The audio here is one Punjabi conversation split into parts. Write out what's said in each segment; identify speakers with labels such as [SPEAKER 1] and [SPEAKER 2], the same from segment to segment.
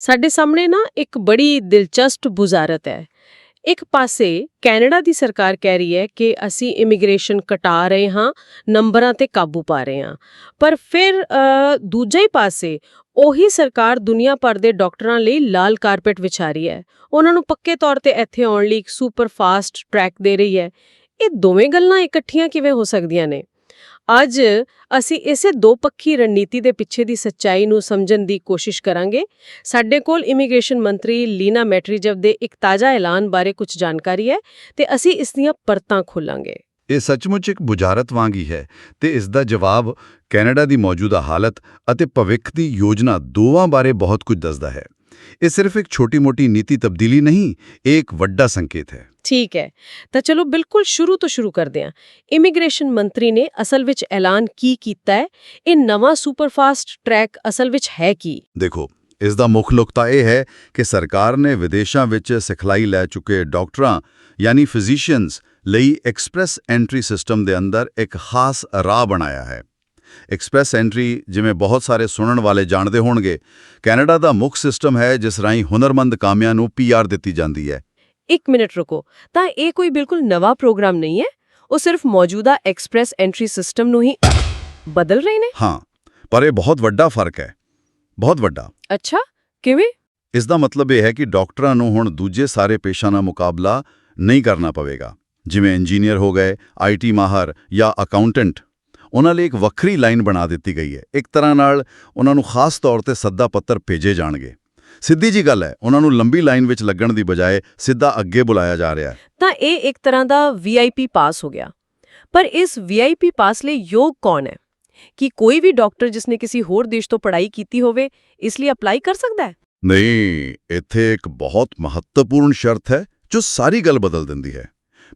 [SPEAKER 1] ਸਾਡੇ ਸਾਹਮਣੇ ਨਾ ਇੱਕ ਬੜੀ ਦਿਲਚਸਪ ਬੁਜ਼ਾਰਤ ਹੈ। ਇੱਕ ਪਾਸੇ ਕੈਨੇਡਾ ਦੀ ਸਰਕਾਰ ਕਹਿ ਰਹੀ ਹੈ ਕਿ ਅਸੀਂ ਇਮੀਗ੍ਰੇਸ਼ਨ ਘਟਾ ਰਹੇ ਹਾਂ, ਨੰਬਰਾਂ ਤੇ ਕਾਬੂ ਪਾ ਰਹੇ ਹਾਂ। ਪਰ ਫਿਰ ਦੂਜੇ ਹੀ ਪਾਸੇ ਉਹੀ ਸਰਕਾਰ ਦੁਨੀਆ ਭਰ ਦੇ ਡਾਕਟਰਾਂ ਲਈ ਲਾਲ ਕਾਰਪੇਟ ਵਿਛਾ ਰਹੀ ਹੈ। ਉਹਨਾਂ ਨੂੰ ਪੱਕੇ ਤੌਰ ਤੇ ਇੱਥੇ ਆਉਣ ਲਈ ਇੱਕ ਸੁਪਰ ਫਾਸਟ ਟਰੈਕ ਦੇ ਰਹੀ ਹੈ। ਇਹ ਦੋਵੇਂ ਗੱਲਾਂ ਇਕੱਠੀਆਂ ਕਿਵੇਂ ਹੋ ਸਕਦੀਆਂ ਨੇ? ਅੱਜ ਅਸੀਂ ਇਸੇ ਦੋ ਪੱਖੀ ਰਣਨੀਤੀ ਦੇ ਪਿੱਛੇ ਦੀ ਸੱਚਾਈ ਨੂੰ ਸਮਝਣ ਦੀ ਕੋਸ਼ਿਸ਼ ਕਰਾਂਗੇ। ਸਾਡੇ ਕੋਲ ਇਮੀਗ੍ਰੇਸ਼ਨ ਮੰਤਰੀ ਲੀਨਾ ਮੈਟਰੀਜਵ ਦੇ ਇੱਕ ਤਾਜ਼ਾ ਐਲਾਨ ਬਾਰੇ ਕੁਝ ਜਾਣਕਾਰੀ ਹੈ ਤੇ ਅਸੀਂ ਇਸ ਦੀਆਂ ਪਰਤਾਂ ਖੋਲਾਂਗੇ।
[SPEAKER 2] ਇਹ ਸੱਚਮੁੱਚ ਇੱਕ ਬੁਝਾਰਤ ਵਾਂਗ ਹੀ ਹੈ ਤੇ ਇਸ ਦਾ ਜਵਾਬ ਕੈਨੇਡਾ ਦੀ ਮੌਜੂਦਾ ਹਾਲਤ ਅਤੇ ਭਵਿੱਖ ਦੀ ਯੋਜਨਾ ਦੋਵਾਂ ਬਾਰੇ ਬਹੁਤ ਕੁਝ ਦੱਸਦਾ ਹੈ। ਇਹ ਸਿਰਫ ਇੱਕ ਛੋਟੀ-ਮੋਟੀ ਨੀਤੀ ਤਬਦੀਲੀ ਨਹੀਂ ਇਹ ਇੱਕ ਵੱਡਾ ਸੰਕੇਤ ਹੈ।
[SPEAKER 1] ਠੀਕ ਹੈ। ਤਾਂ ਚਲੋ ਬਿਲਕੁਲ ਸ਼ੁਰੂ ਤੋਂ ਸ਼ੁਰੂ ਕਰਦੇ ਹਾਂ। ਇਮੀਗ੍ਰੇਸ਼ਨ ਮੰਤਰੀ ਨੇ ਅਸਲ ਵਿੱਚ ਐਲਾਨ ਕੀ ਕੀਤਾ ਹੈ? ਇਹ ਨਵਾਂ ਸੁਪਰਫਾਸਟ ਟਰੈਕ ਅਸਲ ਵਿੱਚ ਹੈ ਕੀ?
[SPEAKER 2] ਦੇਖੋ ਇਸ ਦਾ ਮੁੱਖ ਨੁਕਤਾ ਇਹ ਹੈ ਕਿ ਸਰਕਾਰ ਨੇ ਵਿਦੇਸ਼ਾਂ ਵਿੱਚ ਸਿਖਲਾਈ ਲੈ ਚੁੱਕੇ ਡਾਕਟਰਾਂ ਯਾਨੀ ਫਿਜ਼ੀਸ਼ੀਅਨਸ ਲਈ ਐਕਸਪ੍ਰੈਸ ਐਂਟਰੀ ਸਿਸਟਮ ਦੇ ਅੰਦਰ ਇੱਕ ਖਾਸ ਰਾਹ ਬਣਾਇਆ ਹੈ। ਐਕਸਪ੍ਰੈਸ ਐਂਟਰੀ ਜਿਵੇਂ ਬਹੁਤ ਸਾਰੇ ਸੁਣਨ ਵਾਲੇ ਜਾਣਦੇ ਹੋਣਗੇ ਕੈਨੇਡਾ ਦਾ ਮੁੱਖ ਸਿਸਟਮ ਹੈ ਜਿਸ ਰਾਹੀਂ ਹੁਨਰਮੰਦ ਕਾਮਿਆਂ ਨੂੰ ਪੀਆਰ ਦਿੱਤੀ ਜਾਂਦੀ ਹੈ।
[SPEAKER 1] ਇੱਕ ਮਿੰਟ ਰੁਕੋ। ਤਾਂ ਇਹ ਕੋਈ ਬਿਲਕੁਲ ਨਵਾਂ ਪ੍ਰੋਗਰਾਮ ਨਹੀਂ ਹੈ? ਉਹ ਸਿਰਫ ਮੌਜੂਦਾ ਐਕਸਪ੍ਰੈਸ ਐਂਟਰੀ ਸਿਸਟਮ ਨੂੰ ਹੀ ਬਦਲ ਰਹੇ ਨੇ?
[SPEAKER 2] ਹਾਂ ਪਰ ਇਹ ਬਹੁਤ ਵੱਡਾ ਫ਼ਰਕ ਹੈ। ਬਹੁਤ ਵੱਡਾ।
[SPEAKER 1] ਅੱਛਾ ਕਿਵੇਂ?
[SPEAKER 2] ਇਸ ਦਾ ਮਤਲਬ ਇਹ ਹੈ ਕਿ ਡਾਕਟਰਾਂ ਨੂੰ ਹੁਣ ਦੂਜੇ ਸਾਰੇ ਪੇਸ਼ਾਂ ਨਾਲ ਮੁਕਾਬਲਾ ਨਹੀਂ ਕਰਨਾ ਪਵੇਗਾ। ਜਿਵੇਂ ਇੰਜੀਨੀਅਰ ਹੋ ਗਏ ਆਈਟੀ ਮਾਹਰ ਜਾਂ ਅਕਾਊਂਟੈਂਟ ਉਹਨਾਂ ਲਈ ਇੱਕ ਵੱਖਰੀ ਲਾਈਨ ਬਣਾ ਦਿੱਤੀ ਗਈ ਹੈ। ਇੱਕ ਤਰ੍ਹਾਂ ਨਾਲ ਉਹਨਾਂ ਨੂੰ ਖਾਸ ਤੌਰ ਤੇ ਸੱਦਾ ਪੱਤਰ ਭੇਜੇ ਜਾਣਗੇ। ਸਿੱਧੀ ਜੀ ਗੱਲ ਹੈ ਉਹਨਾਂ ਨੂੰ ਲੰਬੀ ਲਾਈਨ ਵਿੱਚ ਲੱਗਣ ਦੀ ਬਜਾਏ ਸਿੱਧਾ ਅੱਗੇ ਬੁਲਾਇਆ ਜਾ ਰਿਹਾ ਹੈ।
[SPEAKER 1] ਤਾਂ ਇਹ ਇੱਕ ਤਰ੍ਹਾਂ ਦਾ VIP ਪਾਸ ਹੋ ਗਿਆ। ਪਰ ਇਸ VIP ਪਾਸ ਲਈ ਯੋਗ ਕੌਣ ਹੈ? ਕਿ ਕੋਈ ਵੀ ਡਾਕਟਰ ਜਿਸਨੇ ਕਿਸੇ ਹੋਰ ਦੇਸ਼ ਤੋਂ ਪੜ੍ਹਾਈ ਕੀਤੀ ਹੋਵੇ ਇਸ ਲਈ ਅਪਲਾਈ ਕਰ ਸਕਦਾ ਹੈ?
[SPEAKER 2] ਨਹੀਂ ਇੱਥੇ ਇੱਕ ਬਹੁਤ ਮਹੱਤਵਪੂਰਨ ਸ਼ਰਤ ਹੈ ਜੋ ਸਾਰੀ ਗੱਲ ਬਦਲ ਦਿੰਦੀ ਹੈ।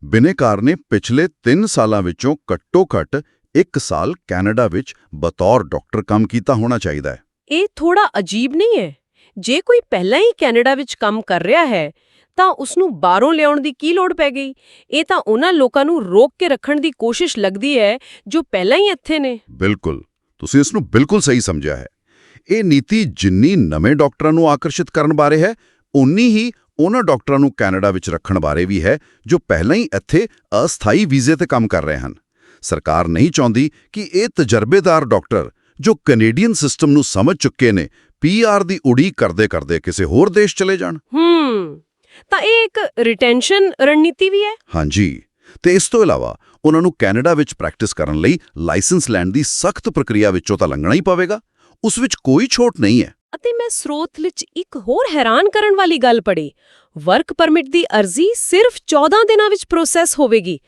[SPEAKER 2] ਬਿਨੇਕਾਰ ਨੇ ਪਿਛਲੇ 3 ਸਾਲਾਂ ਵਿੱਚੋਂ ਘੱਟੋ-ਘੱਟ 1 ਸਾਲ ਕੈਨੇਡਾ ਵਿੱਚ ਬਤੌਰ ਡਾਕਟਰ ਕੰਮ ਕੀਤਾ ਹੋਣਾ ਚਾਹੀਦਾ ਹੈ।
[SPEAKER 1] ਇਹ ਥੋੜਾ ਅਜੀਬ ਨਹੀਂ ਹੈ। ਜੇ ਕੋਈ ਪਹਿਲਾਂ ਹੀ ਕੈਨੇਡਾ ਵਿੱਚ ਕੰਮ ਕਰ ਰਿਹਾ ਹੈ ਤਾਂ ਉਸ ਨੂੰ ਬਾਹਰੋਂ ਲਿਆਉਣ ਦੀ ਕੀ ਲੋੜ ਪੈ ਗਈ? ਇਹ ਤਾਂ ਉਹਨਾਂ ਲੋਕਾਂ ਨੂੰ ਰੋਕ ਕੇ ਰੱਖਣ ਦੀ ਕੋਸ਼ਿਸ਼ ਲੱਗਦੀ ਹੈ ਜੋ ਪਹਿਲਾਂ ਹੀ ਇੱਥੇ ਨੇ।
[SPEAKER 2] ਬਿਲਕੁਲ। ਤੁਸੀਂ ਇਸ ਨੂੰ ਬਿਲਕੁਲ ਸਹੀ ਸਮਝਿਆ ਹੈ। ਇਹ ਨੀਤੀ ਜਿੰਨੀ ਨਵੇਂ ਡਾਕਟਰਾਂ ਨੂੰ ਆਕਰਸ਼ਿਤ ਕਰਨ ਬਾਰੇ ਹੈ ਉਨੀ ਹੀ ਉਹਨਾਂ ਡਾਕਟਰਾਂ ਨੂੰ ਕੈਨੇਡਾ ਵਿੱਚ ਰੱਖਣ ਬਾਰੇ ਵੀ ਹੈ ਜੋ ਪਹਿਲਾਂ ਹੀ ਇੱਥੇ ਅਸਥਾਈ ਵੀਜ਼ੇ ਤੇ ਕੰਮ ਕਰ ਰਹੇ ਹਨ। ਸਰਕਾਰ ਨਹੀਂ ਚਾਹੁੰਦੀ ਕਿ ਇਹ ਤਜਰਬੇਦਾਰ ਡਾਕਟਰ ਜੋ ਕੈਨੇਡੀਅਨ ਸਿਸਟਮ ਨੂੰ ਸਮਝ ਚੁੱਕੇ ਨੇ ਪੀਆਰ ਦੀ ਉਡੀਕ ਕਰਦੇ ਕਰਦੇ ਕਿਸੇ ਹੋਰ ਦੇਸ਼ ਚਲੇ ਜਾਣ।
[SPEAKER 1] ਹੂੰ ਤਾਂ ਇਹ ਇੱਕ ਰਿਟੈਂਸ਼ਨ ਰਣਨੀਤੀ ਵੀ ਹੈ?
[SPEAKER 2] ਹਾਂਜੀ ਤੇ ਇਸ ਤੋਂ ਇਲਾਵਾ ਉਹਨਾਂ ਨੂੰ ਕੈਨੇਡਾ ਵਿੱਚ ਪ੍ਰੈਕਟਿਸ ਕਰਨ ਲਈ ਲਾਇਸੈਂਸ ਲੈਣ ਦੀ ਸਖਤ ਪ੍ਰਕਿਰਿਆ ਵਿੱਚੋਂ ਤਾਂ ਲੰਘਣਾ ਹੀ ਪਵੇਗਾ ਉਸ ਵਿੱਚ ਕੋਈ ਛੋਟ ਨਹੀਂ ਹੈ।
[SPEAKER 1] ਅਤੇ ਮੈਂ ਸਰੋਤ ਵਿੱਚ ਇੱਕ ਹੋਰ ਹੈਰਾਨ ਕਰਨ ਵਾਲੀ ਗੱਲ ਪੜ੍ਹੀ। ਵਰਕ ਪਰਮਿਟ ਦੀ ਅਰਜ਼ੀ ਸਿਰਫ 14 ਦਿਨਾਂ ਵਿੱਚ ਪ੍ਰੋਸੈਸ ਹੋਵੇਗੀ।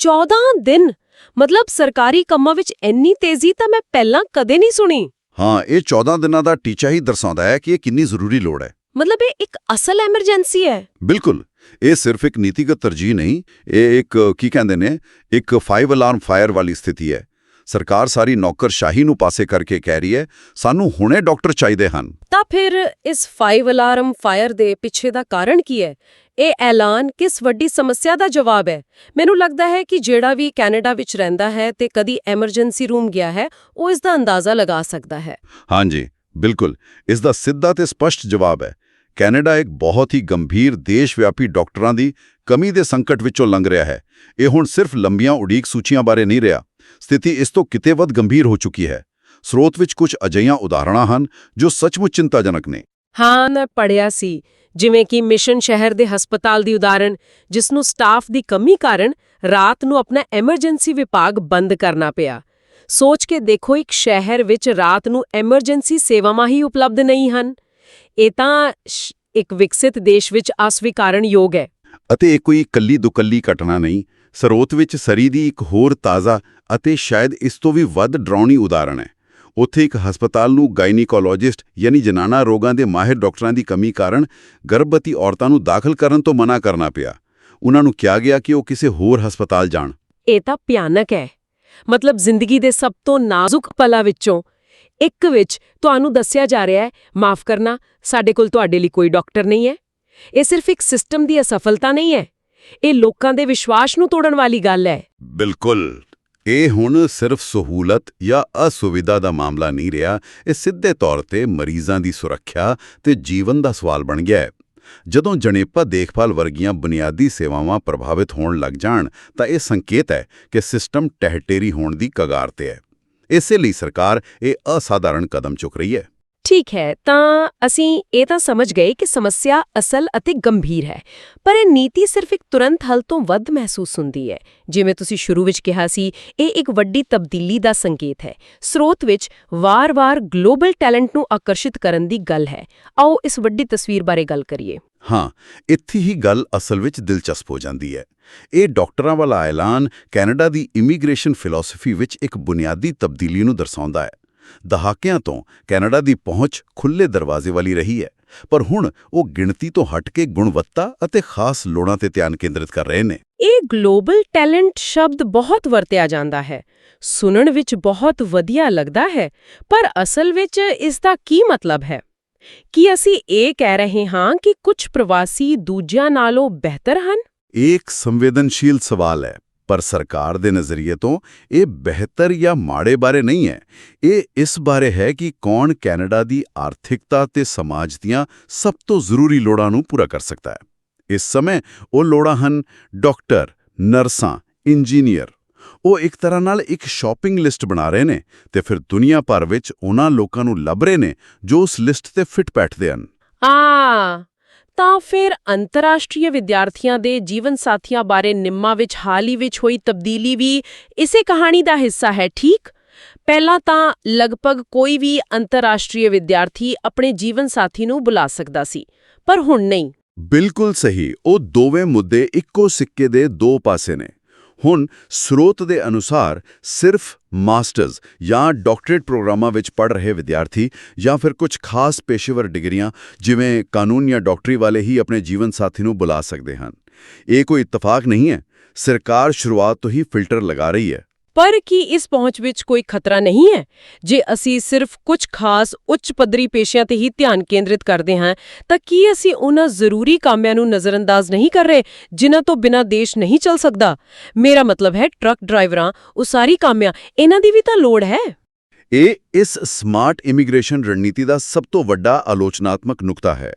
[SPEAKER 1] 14 ਦਿਨ ਮਤਲਬ ਸਰਕਾਰੀ ਕੰਮਾਂ ਵਿੱਚ ਇੰਨੀ ਤੇਜ਼ੀ ਤਾਂ ਮੈਂ ਪਹਿਲਾਂ ਕਦੇ ਨਹੀਂ ਸੁਣੀ।
[SPEAKER 2] ਹਾਂ ਇਹ 14 ਦਿਨਾਂ ਦਾ ਟੀਚਾ ਹੀ ਦਰਸਾਉਂਦਾ ਹੈ ਕਿ ਇਹ ਕਿੰਨੀ ਜ਼ਰੂਰੀ ਲੋੜ ਹੈ।
[SPEAKER 1] ਮਤਲਬ ਇਹ ਇੱਕ ਅਸਲ ਐਮਰਜੈਂਸੀ ਹੈ।
[SPEAKER 2] ਬਿਲਕੁਲ ਇਹ ਸਿਰਫ ਇੱਕ ਨੀਤੀਗਤ ਤਰਜੀਹ ਨਹੀਂ ਇਹ ਇੱਕ ਕੀ ਕਹਿੰਦੇ ਨੇ ਇੱਕ ਫਾਈਵ ਅਲਾਰਮ ਫਾਇਰ ਵਾਲੀ ਸਥਿਤੀ ਹੈ। ਸਰਕਾਰ ਸਾਰੀ ਨੌਕਰਸ਼ਾਹੀ ਨੂੰ ਪਾਸੇ ਕਰਕੇ ਕਹਿ ਰਹੀ ਹੈ ਸਾਨੂੰ ਹੁਣੇ ਡਾਕਟਰ ਚਾਹੀਦੇ ਹਨ।
[SPEAKER 1] ਤਾਂ ਫਿਰ ਇਸ 5 ਅਲਾਰਮ ਫਾਇਰ ਦੇ ਪਿੱਛੇ ਦਾ ਕਾਰਨ ਕੀ ਹੈ? ਇਹ ਐਲਾਨ ਕਿਸ ਵੱਡੀ ਸਮੱਸਿਆ ਦਾ ਜਵਾਬ ਹੈ? ਮੈਨੂੰ ਲੱਗਦਾ ਹੈ ਕਿ ਜਿਹੜਾ ਵੀ ਕੈਨੇਡਾ ਵਿੱਚ ਰਹਿੰਦਾ ਹੈ ਤੇ ਕਦੀ ਐਮਰਜੈਂਸੀ ਰੂਮ ਗਿਆ ਹੈ ਉਹ ਇਸ ਦਾ ਅੰਦਾਜ਼ਾ ਲਗਾ ਸਕਦਾ ਹੈ।
[SPEAKER 2] ਹਾਂਜੀ ਬਿਲਕੁਲ। ਇਸ ਦਾ ਸਿੱਧਾ ਤੇ ਸਪਸ਼ਟ ਜਵਾਬ ਹੈ। ਕੈਨੇਡਾ ਇੱਕ ਬਹੁਤ ਹੀ ਗੰਭੀਰ ਦੇਸ਼-ਵਿਆਪੀ ਡਾਕਟਰਾਂ ਦੀ ਕਮੀ ਦੇ ਸੰਕਟ ਵਿੱਚੋਂ ਲੰਘ ਰਿਹਾ ਹੈ। ਇਹ ਹੁਣ ਸਿਰਫ ਲੰਬੀਆਂ ਉਡੀਕ ਸੂਚੀਆਂ ਬਾਰੇ ਨਹੀਂ ਰਿਹਾ। ਸਥਿਤੀ ਇਸ ਤੋਂ ਕਿਤੇ ਵੱਧ ਗੰਭੀਰ ਹੋ ਚੁੱਕੀ ਹੈ। ਸਰੋਤ ਵਿੱਚ ਕੁਝ ਅਜਿਹੀਆਂ ਉਦਾਹਰਣਾਂ ਹਨ ਜੋ ਸੱਚਮੁੱਚ ਚਿੰਤਾਜਨਕ ਨੇ।
[SPEAKER 1] ਹਾਂ ਮੈਂ ਪੜਿਆ ਸੀ। ਜਿਵੇਂ ਕਿ ਮਿਸ਼ਨ ਸ਼ਹਿਰ ਦੇ ਹਸਪਤਾਲ ਦੀ ਉਦਾਹਰਣ ਜਿਸ ਨੂੰ ਸਟਾਫ ਦੀ ਕਮੀ ਕਾਰਨ ਰਾਤ ਨੂੰ ਆਪਣਾ ਐਮਰਜੈਂਸੀ ਵਿਭਾਗ ਬੰਦ ਕਰਨਾ ਪਿਆ। ਸੋਚ ਕੇ ਦੇਖੋ, ਇੱਕ ਸ਼ਹਿਰ ਵਿੱਚ ਰਾਤ ਨੂੰ ਐਮਰਜੈਂਸੀ ਸੇਵਾਵਾਂ ਹੀ ਉਪਲਬਧ ਨਹੀਂ ਹਨ। ਇਹ ਤਾਂ ਸ਼- ਇੱਕ ਵਿਕਸਿਤ ਦੇਸ਼ ਵਿੱਚ ਅਸਵੀਕਾਰਨਯੋਗ ਹੈ।
[SPEAKER 2] ਅਤੇ ਇਹ ਕੋਈ ਇਕੱਲੀ ਦੁਕੱਲੀ ਘਟਨਾ ਨਹੀਂ, ਸਰੋਤ ਵਿੱਚ ਸਰੀ ਦੀ ਇੱਕ ਹੋਰ ਤਾਜ਼ਾ ਅਤੇ ਸ਼ਾਇਦ ਇਸ ਤੋਂ ਵੀ ਵੱਧ ਡਰਾਉਣੀ ਉਦਾਹਰਣ ਹੈ। ਉੱਥੇ ਇੱਕ ਹਸਪਤਾਲ ਨੂੰ ਗਾਇਨੀਕੋਲੋਜਿਸਟ ਯਾਨੀ ਜਨਾਨਾ ਰੋਗਾਂ ਦੇ ਮਾਹਿਰ ਡਾਕਟਰਾਂ ਦੀ ਕਮੀ ਕਾਰਨ ਗਰਭਵਤੀ ਔਰਤਾਂ ਨੂੰ ਦਾਖਲ ਕਰਨ ਤੋਂ ਮਨਾ ਕਰਨਾ ਪਿਆ। ਉਹਨਾਂ ਨੂੰ ਕਿਹਾ ਗਿਆ ਕਿ ਉਹ ਕਿਸੇ ਹੋਰ ਹਸਪਤਾਲ ਜਾਣ।
[SPEAKER 1] ਇਹ ਤਾਂ ਭਿਆਨਕ ਹੈ। ਮਤਲਬ ਜ਼ਿੰਦਗੀ ਦੇ ਸਭ ਤੋਂ ਨਾਜ਼ੁਕ ਪਲਾਂ ਵਿੱਚੋਂ ਇੱਕ ਵਿੱਚ ਤੁਹਾਨੂੰ ਦੱਸਿਆ ਜਾ ਰਿਹਾ ਹੈ ਮਾਫ ਕਰਨਾ ਸਾਡੇ ਕੋਲ ਤੁਹਾਡੇ ਲਈ ਕੋਈ ਡਾਕਟਰ ਨਹੀਂ ਹੈ। ਇਹ ਸਿਰਫ ਇੱਕ ਸਿਸਟਮ ਦੀ ਅਸਫਲਤਾ ਨਹੀਂ ਹੈ। ਇਹ ਲੋਕਾਂ ਦੇ ਵਿਸ਼ਵਾਸ ਨੂੰ ਤੋੜਨ ਵਾਲੀ ਗੱਲ ਹੈ।
[SPEAKER 2] ਬਿਲਕੁਲ। ਇਹ ਹੁਣ ਸਿਰਫ ਸਹੂਲਤ ਜਾਂ ਅਸੁਵਿਧਾ ਦਾ ਮਾਮਲਾ ਨਹੀਂ ਰਿਹਾ, ਇਹ ਸਿੱਧੇ ਤੌਰ ਤੇ ਮਰੀਜ਼ਾਂ ਦੀ ਸੁਰੱਖਿਆ ਤੇ ਜੀਵਨ ਦਾ ਸਵਾਲ ਬਣ ਗਿਆ ਹੈ। ਜਦੋਂ ਜਣੇਪਾ ਦੇਖਭਾਲ ਵਰਗੀਆਂ ਬੁਨਿਆਦੀ ਸੇਵਾਵਾਂ ਪ੍ਰਭਾਵਿਤ ਹੋਣ ਲੱਗ ਜਾਣ, ਤਾਂ ਇਹ ਸੰਕੇਤ ਹੈ ਕਿ ਸਿਸਟਮ ਟਹਿਟੇਰੀ ਹੋਣ ਦੀ ਕਗਾਰ ਤੇ ਹੈ। ਇਸੇ ਲਈ ਸਰਕਾਰ ਇਹ ਅਸਾਧਾਰਣ ਕਦਮ ਚੁੱਕ ਰਹੀ ਹੈ।
[SPEAKER 3] ਠੀਕ ਹੈ, ਤਾਂ ਅਸੀਂ ਇਹ ਤਾਂ ਸਮਝ ਗਏ ਕਿ ਸਮੱਸਿਆ ਅਸਲ ਅਤੇ ਗੰਭੀਰ ਹੈ, ਪਰ ਇਹ ਨੀਤੀ ਸਿਰਫ ਇੱਕ ਤੁਰੰਤ ਹੱਲ ਤੋਂ ਵੱਧ ਮਹਿਸੂਸ ਹੁੰਦੀ ਹੈ। ਜਿਵੇਂ ਤੁਸੀਂ ਸ਼ੁਰੂ ਵਿੱਚ ਕਿਹਾ ਸੀ, ਇਹ ਇੱਕ ਵੱਡੀ ਤਬਦੀਲੀ ਦਾ ਸੰਕੇਤ ਹੈ। ਸਰੋਤ ਵਿੱਚ ਵਾਰ-ਵਾਰ ਗਲੋਬਲ ਟੈਲੈਂਟ ਨੂੰ ਆਕਰਸ਼ਿਤ ਕਰਨ ਦੀ ਗੱਲ ਹੈ। ਆਓ ਇਸ ਵੱਡੀ ਤਸਵੀਰ ਬਾਰੇ ਗੱਲ ਕਰੀਏ।
[SPEAKER 2] ਹਾਂ, ਇੱਥੇ ਹੀ ਗੱਲ ਅਸਲ ਵਿੱਚ ਦਿਲਚਸਪ ਹੋ ਜਾਂਦੀ ਹੈ। ਇਹ ਡਾਕਟਰਾਂ ਵਾਲਾ ਐਲਾਨ ਕੈਨੇਡਾ ਦੀ ਇਮੀਗ੍ਰੇਸ਼ਨ ਫਿਲਾਸਫੀ ਵਿੱਚ ਇੱਕ ਬੁਨਿਆਦੀ ਤਬਦੀਲੀ ਨੂੰ ਦਰਸਾਉਂਦਾ ਹੈ। ਦਹਾਕਿਆਂ ਤੋਂ ਕੈਨੇਡਾ ਦੀ ਪਹੁੰਚ ਖੁੱਲੇ ਦਰਵਾਜ਼ੇ ਵਾਲੀ ਰਹੀ ਹੈ ਪਰ ਹੁਣ ਉਹ ਗਿਣਤੀ ਤੋਂ ਹਟ ਕੇ ਗੁਣਵੱਤਾ ਅਤੇ ਖਾਸ ਲੋੜਾਂ ਤੇ ਧਿਆਨ ਕੇਂਦਰਿਤ ਕਰ ਰਹੇ ਨੇ।
[SPEAKER 1] ਇਹ ਗਲੋਬਲ ਟੈਲੈਂਟ ਸ਼ਬਦ ਬਹੁਤ ਵਰਤਿਆ ਜਾਂਦਾ ਹੈ। ਸੁਣਨ ਵਿੱਚ ਬਹੁਤ ਵਧੀਆ ਲੱਗਦਾ ਹੈ ਪਰ ਅਸਲ ਵਿੱਚ ਇਸ ਦਾ ਕੀ ਮਤਲਬ ਹੈ? ਕੀ ਅਸੀਂ ਇਹ ਕਹਿ ਰਹੇ ਹਾਂ ਕਿ ਕੁਝ ਪ੍ਰਵਾਸੀ ਦੂਜਿਆਂ ਨਾਲੋਂ ਬਿਹਤਰ ਹਨ?
[SPEAKER 2] ਇਹ ਇੱਕ ਸੰਵੇਦਨਸ਼ੀਲ ਸਵਾਲ ਹੈ। ਪਰ ਸਰਕਾਰ ਦੇ ਨਜ਼ਰੀਏ ਤੋਂ ਇਹ ਬਿਹਤਰ ਜਾਂ ਮਾੜੇ ਬਾਰੇ ਨਹੀਂ ਹੈ। ਇਹ ਇਸ ਬਾਰੇ ਹੈ ਕਿ ਕੌਣ ਕੈਨੇਡਾ ਦੀ ਆਰਥਿਕਤਾ ਤੇ ਸਮਾਜ ਦੀਆਂ ਸਭ ਤੋਂ ਜ਼ਰੂਰੀ ਲੋੜਾਂ ਨੂੰ ਪੂਰਾ ਕਰ ਸਕਦਾ ਹੈ। ਇਸ ਸਮੇਂ ਉਹ ਲੋੜਾਂ ਹਨ ਡਾਕਟਰ, ਨਰਸਾਂ, ਇੰਜੀਨੀਅਰ। ਉਹ ਇੱਕ ਤਰ੍ਹਾਂ ਨਾਲ ਇੱਕ ਸ਼ਾਪਿੰਗ ਲਿਸਟ ਬਣਾ ਰਹੇ ਨੇ ਤੇ ਫਿਰ ਦੁਨੀਆ ਭਰ ਵਿੱਚ ਉਹਨਾਂ ਲੋਕਾਂ ਨੂੰ ਲੱਭ ਰਹੇ ਨੇ ਜੋ ਉਸ ਲਿਸਟ ਤੇ ਫਿੱਟ ਬੈਠਦੇ ਹਨ।
[SPEAKER 1] ਆ ਤਾਂ ਫਿਰ ਅੰਤਰਰਾਸ਼ਟਰੀ ਵਿਦਿਆਰਥੀਆਂ ਦੇ ਜੀਵਨ ਸਾਥੀਆਂ ਬਾਰੇ ਨਿੰਮਾ ਵਿੱਚ ਹਾਲ ਹੀ ਵਿੱਚ ਹੋਈ ਤਬਦੀਲੀ ਵੀ ਇਸੇ ਕਹਾਣੀ ਦਾ ਹਿੱਸਾ ਹੈ, ਠੀਕ? ਪਹਿਲਾਂ ਤਾਂ ਲਗਭਗ ਕੋਈ ਵੀ ਅੰਤਰਰਾਸ਼ਟਰੀ ਵਿਦਿਆਰਥੀ ਆਪਣੇ ਜੀਵਨ ਸਾਥੀ ਨੂੰ ਬੁਲਾ ਸਕਦਾ ਸੀ, ਪਰ ਹੁਣ ਨਹੀਂ।
[SPEAKER 2] ਬਿਲਕੁਲ ਸਹੀ, ਉਹ ਦੋਵੇਂ ਮੁੱਦੇ ਇੱਕੋ ਸਿੱਕੇ ਦੇ ਦੋ ਪਾਸੇ ਨੇ। ਹੁਣ ਸਰੋਤ ਦੇ ਅਨੁਸਾਰ ਸਿਰਫ ਮਾਸਟਰਜ਼ ਜਾਂ ਡਾਕਟਰੇਟ ਪ੍ਰੋਗਰਾਮਾਂ ਵਿੱਚ ਪੜ੍ਹ ਰਹੇ ਵਿਦਿਆਰਥੀ ਜਾਂ ਫਿਰ ਕੁਝ ਖਾਸ ਪੇਸ਼ੇਵਰ ਡਿਗਰੀਆਂ ਜਿਵੇਂ ਕਾਨੂੰਨ ਜਾਂ ਡਾਕਟਰੀ ਵਾਲੇ ਹੀ ਆਪਣੇ ਜੀਵਨ ਸਾਥੀ ਨੂੰ ਬੁਲਾ ਸਕਦੇ ਹਨ। ਇਹ ਕੋਈ ਇਤਫਾਕ ਨਹੀਂ ਹੈ। ਸਰਕਾਰ ਸ਼ੁਰੂਆਤ ਤੋਂ ਹੀ ਫਿਲਟਰ ਲਗਾ ਰਹੀ ਹੈ।
[SPEAKER 1] ਪਰ ਕੀ ਇਸ ਪਹੁੰਚ ਵਿੱਚ ਕੋਈ ਖਤਰਾ ਨਹੀਂ ਹੈ? ਜੇ ਅਸੀਂ ਸਿਰਫ ਕੁਝ ਖਾਸ ਉੱਚ ਪੱਧਰੀ ਪੇਸ਼ਿਆਂ ਤੇ ਹੀ ਧਿਆਨ ਕੇਂਦਰਿਤ ਕਰਦੇ ਹਾਂ, ਤਾਂ ਕੀ ਅਸੀਂ ਉਹਨਾਂ ਜ਼ਰੂਰੀ ਕਾਮਿਆਂ ਨੂੰ ਨਜ਼ਰਅੰਦਾਜ਼ ਨਹੀਂ ਕਰ ਰਹੇ, ਜਿਨ੍ਹਾਂ ਤੋਂ ਬਿਨਾਂ ਦੇਸ਼ ਨਹੀਂ ਚੱਲ ਸਕਦਾ? ਮੇਰਾ ਮਤਲਬ ਹੈ ਟਰੱਕ ਡਰਾਈਵਰਾਂ, ਉਸਾਰੀ ਕਾਮਿਆਂ, ਇਹਨਾਂ ਦੀ ਵੀ ਤਾਂ ਲੋੜ ਹੈ।
[SPEAKER 2] ਇਹ ਇਸ ਸਮਾਰਟ ਇਮੀਗ੍ਰੇਸ਼ਨ ਰਣਨੀਤੀ ਦਾ ਸਭ ਤੋਂ ਵੱਡਾ ਆਲੋਚਨਾਤਮਕ ਨੁਕਤਾ ਹੈ।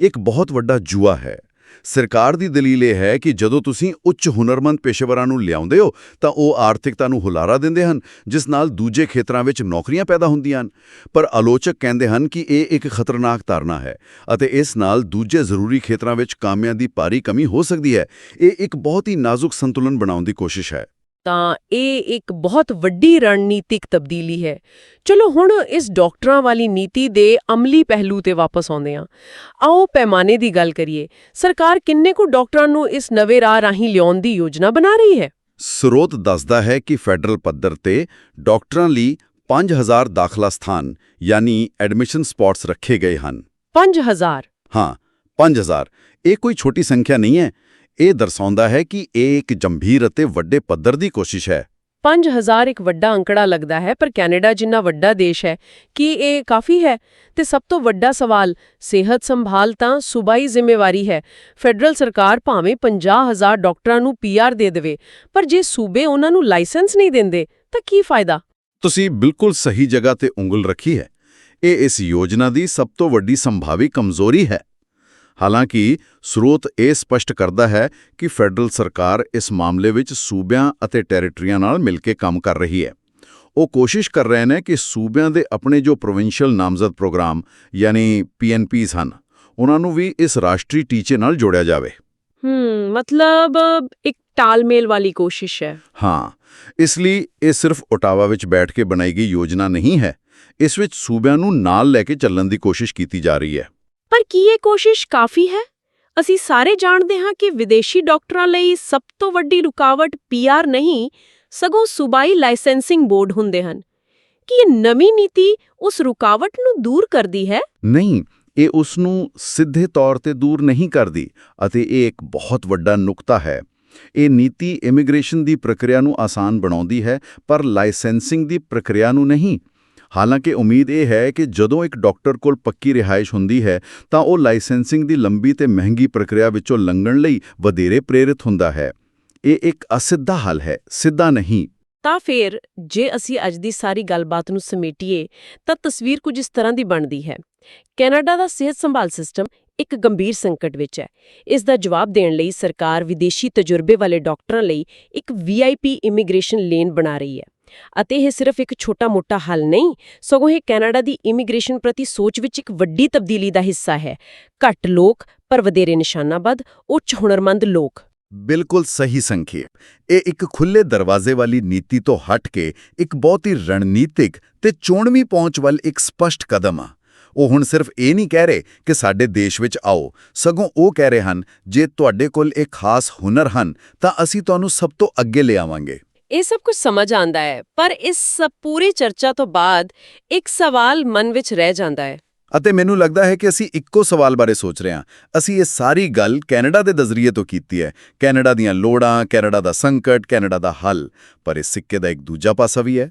[SPEAKER 2] ਇੱਕ ਬਹੁਤ ਵੱਡਾ ਜੂਆ ਹੈ। ਸਰਕਾਰ ਦੀ ਦਲੀਲ ਇਹ ਹੈ ਕਿ ਜਦੋਂ ਤੁਸੀਂ ਉੱਚ ਹੁਨਰਮੰਦ ਪੇਸ਼ੇਵਰਾਂ ਨੂੰ ਲਿਆਉਂਦੇ ਹੋ, ਤਾਂ ਉਹ ਆਰਥਿਕਤਾ ਨੂੰ ਹੁਲਾਰਾ ਦਿੰਦੇ ਹਨ, ਜਿਸ ਨਾਲ ਦੂਜੇ ਖੇਤਰਾਂ ਵਿੱਚ ਨੌਕਰੀਆਂ ਪੈਦਾ ਹੁੰਦੀਆਂ ਹਨ। ਪਰ ਆਲੋਚਕ ਕਹਿੰਦੇ ਹਨ ਕਿ ਇਹ ਇੱਕ ਖਤਰਨਾਕ ਧਾਰਨਾ ਹੈ ਅਤੇ ਇਸ ਨਾਲ ਦੂਜੇ ਜ਼ਰੂਰੀ ਖੇਤਰਾਂ ਵਿੱਚ ਕਾਮਿਆਂ ਦੀ ਭਾਰੀ ਕਮੀ ਹੋ ਸਕਦੀ ਹੈ। ਇਹ ਇੱਕ ਬਹੁਤ ਹੀ ਨਾਜ਼ੁਕ ਸੰਤੁਲਨ ਬਣਾਉਣ ਦੀ ਕੋਸ਼ਿਸ਼ ਹੈ।
[SPEAKER 1] ਤਾਂ ਇਹ ਇੱਕ ਬਹੁਤ ਵੱਡੀ ਰਣਨੀਤਿਕ ਤਬਦੀਲੀ ਹੈ। ਚਲੋ ਹੁਣ ਇਸ ਡਾਕਟਰਾਂ ਵਾਲੀ ਨੀਤੀ ਦੇ ਅਮਲੀ ਪਹਿਲੂ ਤੇ ਵਾਪਸ ਆਉਂਦੇ ਹਾਂ। ਆਓ ਪੈਮਾਨੇ ਦੀ ਗੱਲ ਕਰੀਏ। ਸਰਕਾਰ ਕਿੰਨੇ ਕੁ ਡਾਕਟਰਾਂ ਨੂੰ ਇਸ ਨਵੇਂ ਰਾਹ ਰਾਹੀਂ ਲਿਆਉਣ ਦੀ ਯੋਜਨਾ ਬਣਾ ਰਹੀ ਹੈ?
[SPEAKER 2] ਸਰੋਤ ਦੱਸਦਾ ਹੈ ਕਿ ਫੈਡਰਲ ਪੱਧਰ ਤੇ ਡਾਕਟਰਾਂ ਲਈ 5000 ਦਾਖਲਾ ਸਥਾਨ ਯਾਨੀ ਐਡਮਿਸ਼ਨ ਸਪੌਟਸ ਰੱਖੇ ਗਏ ਹਨ।
[SPEAKER 1] 5000
[SPEAKER 2] ਹਾਂ 5000 ਇਹ ਕੋਈ ਛੋਟੀ ਸੰਖਿਆ ਨਹੀਂ ਹੈ। ਇਹ ਦਰਸਾਉਂਦਾ ਹੈ ਕਿ ਇਹ ਇੱਕ ਜੰਭੀਰ ਅਤੇ ਵੱਡੇ ਪੱਧਰ ਦੀ ਕੋਸ਼ਿਸ਼ ਹੈ।
[SPEAKER 1] 5000 ਇੱਕ ਵੱਡਾ ਅੰਕੜਾ ਲੱਗਦਾ ਹੈ ਪਰ ਕੈਨੇਡਾ ਜਿੰਨਾ ਵੱਡਾ ਦੇਸ਼ ਹੈ ਕੀ ਇਹ ਕਾਫੀ ਹੈ? ਤੇ ਸਭ ਤੋਂ ਵੱਡਾ ਸਵਾਲ ਸਿਹਤ ਸੰਭਾਲ ਤਾਂ ਸੂਬਾਈ ਜ਼ਿੰਮੇਵਾਰੀ ਹੈ ਫੈਡਰਲ ਸਰਕਾਰ ਭਾਵੇਂ 50000 ਡਾਕਟਰਾਂ ਨੂੰ ਪੀਆਰ ਦੇ ਦੇਵੇ ਪਰ ਜੇ ਸੂਬੇ ਉਹਨਾਂ ਨੂੰ ਲਾਇਸੈਂਸ ਨਹੀਂ ਦਿੰਦੇ ਤਾਂ ਕੀ ਫਾਇਦਾ?
[SPEAKER 2] ਤੁਸੀਂ ਬਿਲਕੁਲ ਸਹੀ ਜਗ੍ਹਾ ਤੇ ਉਂਗਲ ਰੱਖੀ ਹੈ। ਇਹ ਇਸ ਯੋਜਨਾ ਦੀ ਸਭ ਤੋਂ ਵੱਡੀ ਸੰਭਾਵੀ ਕਮਜ਼ੋਰੀ ਹੈ। ਹਾਲਾਂਕਿ ਸਰੋਤ ਇਹ ਸਪਸ਼ਟ ਕਰਦਾ ਹੈ ਕਿ ਫੈਡਰਲ ਸਰਕਾਰ ਇਸ ਮਾਮਲੇ ਵਿੱਚ ਸੂਬਿਆਂ ਅਤੇ ਟੈਰੀਟਰੀਆਂ ਨਾਲ ਮਿਲ ਕੇ ਕੰਮ ਕਰ ਰਹੀ ਹੈ। ਉਹ ਕੋਸ਼ਿਸ਼ ਕਰ ਰਹੇ ਨੇ ਕਿ ਸੂਬਿਆਂ ਦੇ ਆਪਣੇ ਜੋ ਪ੍ਰੋਵਿੰਸ਼ੀਅਲ ਨਾਮਜ਼ਦ ਪ੍ਰੋਗਰਾਮ ਯਾਨੀ ਪੀਐਨਪੀਸ ਹਨ ਉਹਨਾਂ ਨੂੰ ਵੀ ਇਸ ਰਾਸ਼ਟਰੀ ਟੀਚੇ ਨਾਲ ਜੋੜਿਆ ਜਾਵੇ।
[SPEAKER 1] ਹੂੰ ਮਤਲਬ ਇੱਕ ਤਾਲਮੇਲ ਵਾਲੀ ਕੋਸ਼ਿਸ਼ ਹੈ।
[SPEAKER 2] ਹਾਂ ਇਸ ਲਈ ਇਹ ਸਿਰਫ ਓਟਾਵਾ ਵਿੱਚ ਬੈਠ ਕੇ ਬਣਾਈ ਗਈ ਯੋਜਨਾ ਨਹੀਂ ਹੈ। ਇਸ ਵਿੱਚ ਸੂਬਿਆਂ ਨੂੰ ਨਾਲ ਲੈ ਕੇ ਚੱਲਣ ਦੀ ਕੋਸ਼ਿਸ਼ ਕੀਤੀ ਜਾ ਰਹੀ ਹੈ।
[SPEAKER 1] ਪਰ ਕੀ ਇਹ ਕੋਸ਼ਿਸ਼ ਕਾਫੀ ਹੈ? ਅਸੀਂ ਸਾਰੇ ਜਾਣਦੇ ਹਾਂ ਕਿ ਵਿਦੇਸ਼ੀ ਡਾਕਟਰਾਂ ਲਈ ਸਭ ਤੋਂ ਵੱਡੀ ਰੁਕਾਵਟ ਪੀਆਰ ਨਹੀਂ, ਸਗੋਂ ਸੂਬਾਈ ਲਾਇਸੈਂਸਿੰਗ ਬੋਰਡ ਹੁੰਦੇ ਹਨ। ਕੀ ਇਹ ਨਵੀਂ ਨੀਤੀ ਉਸ ਰੁਕਾਵਟ ਨੂੰ ਦੂਰ ਕਰਦੀ ਹੈ?
[SPEAKER 2] ਨਹੀਂ, ਇਹ ਉਸ ਨੂੰ ਸਿੱਧੇ ਤੌਰ ਤੇ ਦੂਰ ਨਹੀਂ ਕਰਦੀ ਅਤੇ ਇਹ ਇੱਕ ਬਹੁਤ ਵੱਡਾ ਨੁਕਤਾ ਹੈ। ਇਹ ਨੀਤੀ ਇਮੀਗ੍ਰੇਸ਼ਨ ਦੀ ਪ੍ਰਕਿਰਿਆ ਨੂੰ ਆਸਾਨ ਬਣਾਉਂਦੀ ਹੈ, ਪਰ ਲਾਇਸੈਂਸਿੰਗ ਦੀ ਪ੍ਰਕਿਰਿਆ ਨੂੰ ਨਹੀਂ। ਹਾਲਾਂਕਿ ਉਮੀਦ ਇਹ ਹੈ ਕਿ ਜਦੋਂ ਇੱਕ ਡਾਕਟਰ ਕੋਲ ਪੱਕੀ ਰਿਹਾਇਸ਼ ਹੁੰਦੀ ਹੈ, ਤਾਂ ਉਹ ਲਾਇਸੈਂਸਿੰਗ ਦੀ ਲੰਬੀ ਤੇ ਮਹਿੰਗੀ ਪ੍ਰਕਿਰਿਆ ਵਿੱਚੋਂ ਲੰਘਣ ਲਈ ਵਧੇਰੇ ਪ੍ਰੇਰਿਤ ਹੁੰਦਾ ਹੈ। ਇਹ ਇੱਕ ਅਸਿੱਧਾ ਹੱਲ ਹੈ, ਸਿੱਧਾ ਨਹੀਂ।
[SPEAKER 1] ਤਾਂ ਫਿਰ, ਜੇ ਅਸੀਂ ਅੱਜ ਦੀ ਸਾਰੀ ਗੱਲਬਾਤ ਨੂੰ ਸਮੇਟੀਏ, ਤਾਂ ਤਸਵੀਰ ਕੁਝ ਇਸ ਤਰ੍ਹਾਂ ਦੀ ਬਣਦੀ ਹੈ। ਕੈਨੇਡਾ ਦਾ ਸਿਹਤ ਸੰਭਾਲ ਸਿਸਟਮ ਇੱਕ ਗੰਭੀਰ ਸੰਕਟ ਵਿੱਚ ਹੈ। ਇਸ ਦਾ ਜਵਾਬ ਦੇਣ ਲਈ ਸਰਕਾਰ ਵਿਦੇਸ਼ੀ ਤਜਰਬੇ ਵਾਲੇ ਡਾਕਟਰਾਂ ਲਈ ਇੱਕ ਵੀਆਈਪੀ ਇਮੀਗ੍ਰੇਸ਼ਨ ਲੇਨ ਬਣਾ ਰਹੀ ਹੈ। ਅਤੇ ਇਹ ਸਿਰਫ ਇੱਕ ਛੋਟਾ-ਮੋਟਾ ਹੱਲ ਨਹੀਂ, ਸਗੋਂ ਇਹ ਕੈਨੇਡਾ ਦੀ ਇਮੀਗ੍ਰੇਸ਼ਨ ਪ੍ਰਤੀ ਸੋਚ ਵਿੱਚ ਇੱਕ ਵੱਡੀ ਤਬਦੀਲੀ ਦਾ ਹਿੱਸਾ ਹੈ। ਘੱਟ ਲੋਕ, ਪਰ ਵਧੇਰੇ ਨਿਸ਼ਾਨਾਬੱਧ ਉੱਚ ਹੁਨਰਮੰਦ ਲੋਕ।
[SPEAKER 2] ਬਿਲਕੁਲ ਸਹੀ ਸੰਖੇਪ। ਇਹ ਇੱਕ ਖੁੱਲੇ ਦਰਵਾਜ਼ੇ ਵਾਲੀ ਨੀਤੀ ਤੋਂ ਹਟ ਕੇ ਇੱਕ ਬਹੁਤ ਹੀ ਰਣਨੀਤਿਕ ਤੇ ਚੋਣਵੀਂ ਪਹੁੰਚ ਵੱਲ ਇੱਕ ਸਪਸ਼ਟ ਕਦਮ ਆ। ਉਹ ਹੁਣ ਸਿਰਫ ਇਹ ਨਹੀਂ ਕਹਿ ਰਹੇ ਕਿ ਸਾਡੇ ਦੇਸ਼ ਵਿੱਚ ਆਓ। ਸਗੋਂ ਉਹ ਕਹਿ ਰਹੇ ਹਨ ਜੇ ਤੁਹਾਡੇ ਕੋਲ ਇੱਕ ਖਾਸ ਹੁਨਰ ਹਨ ਤਾਂ ਅਸੀਂ ਤੁਹਾਨੂੰ ਸਭ ਤੋਂ ਅੱਗੇ ਲਿਆਵਾਂਗੇ
[SPEAKER 1] ਇਹ ਸਭ ਕੁਝ ਸਮਝ ਆਂਦਾ ਹੈ ਪਰ ਇਸ ਸਭ ਪੂਰੀ ਚਰਚਾ ਤੋਂ ਬਾਅਦ ਇੱਕ ਸਵਾਲ ਮਨ ਵਿੱਚ ਰਹਿ ਜਾਂਦਾ ਹੈ।
[SPEAKER 2] ਅਤੇ ਮੈਨੂੰ ਲੱਗਦਾ ਹੈ ਕਿ ਅਸੀਂ ਇੱਕੋ ਸਵਾਲ ਬਾਰੇ ਸੋਚ ਰਹੇ ਹਾਂ। ਅਸੀਂ ਇਹ ਸਾਰੀ ਗੱਲ ਕੈਨੇਡਾ ਦੇ ਨਜ਼ਰੀਏ ਤੋਂ ਕੀਤੀ ਹੈ। ਕੈਨੇਡਾ ਦੀਆਂ ਲੋੜਾਂ ਕੈਨੇਡਾ ਦਾ ਸੰਕਟ ਕੈਨੇਡਾ ਦਾ ਹੱਲ ਪਰ ਇਸ ਸਿੱਕੇ ਦਾ ਇੱਕ ਦੂਜਾ ਪਾਸਾ ਵੀ ਹੈ।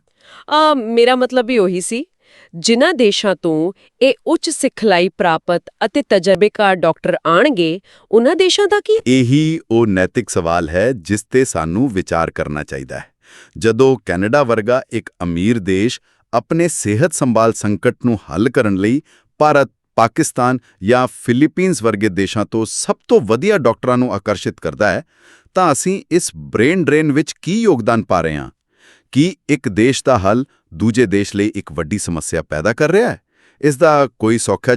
[SPEAKER 1] ਆ ਮੇਰਾ ਮਤਲਬ ਵੀ ਉਹੀ ਸੀ। ਜਿਨ੍ਹਾਂ ਦੇਸ਼ਾਂ ਤੋਂ ਇਹ ਉੱਚ ਸਿਖਲਾਈ ਪ੍ਰਾਪਤ ਅਤੇ ਤਜਰਬੇਕਾਰ ਡਾਕਟਰ ਆਣਗੇ, ਉਹਨਾਂ ਦੇਸ਼ਾਂ ਦਾ ਕੀ
[SPEAKER 2] ਇਹੀ ਉਹ ਨੈਤਿਕ ਸਵਾਲ ਹੈ ਜਿਸ ਤੇ ਸਾਨੂੰ ਵਿਚਾਰ ਕਰਨਾ ਚਾਹੀਦਾ ਹੈ। ਜਦੋਂ ਕੈਨੇਡਾ ਵਰਗਾ ਇੱਕ ਅਮੀਰ ਦੇਸ਼ ਆਪਣੇ ਸਿਹਤ ਸੰਭਾਲ ਸੰਕਟ ਨੂੰ ਹੱਲ ਕਰਨ ਲਈ ਭਾਰਤ, ਪਾਕਿਸਤਾਨ ਜਾਂ ਫਿਲੀਪੀਨਸ ਵਰਗੇ ਦੇਸ਼ਾਂ ਤੋਂ ਸਭ ਤੋਂ ਵਧੀਆ ਡਾਕਟਰਾਂ ਨੂੰ ਆਕਰਸ਼ਿਤ ਕਰਦਾ ਹੈ, ਤਾਂ ਅਸੀਂ ਇਸ ਬ੍ਰੇਨ ਡਰੇਨ ਵਿੱਚ ਕੀ ਯੋਗਦਾਨ ਪਾ ਰਹੇ ਹਾਂ? ਕੀ ਇੱਕ ਦੇਸ਼ ਦਾ ਹੱਲ ਦੂਜੇ ਦੇਸ਼ ਲਈ ਇੱਕ ਵੱਡੀ ਸਮੱਸਿਆ ਪੈਦਾ ਕਰ ਰਿਹਾ ਹੈ। ਇਸ ਦਾ ਕੋਈ ਸੌਖਾ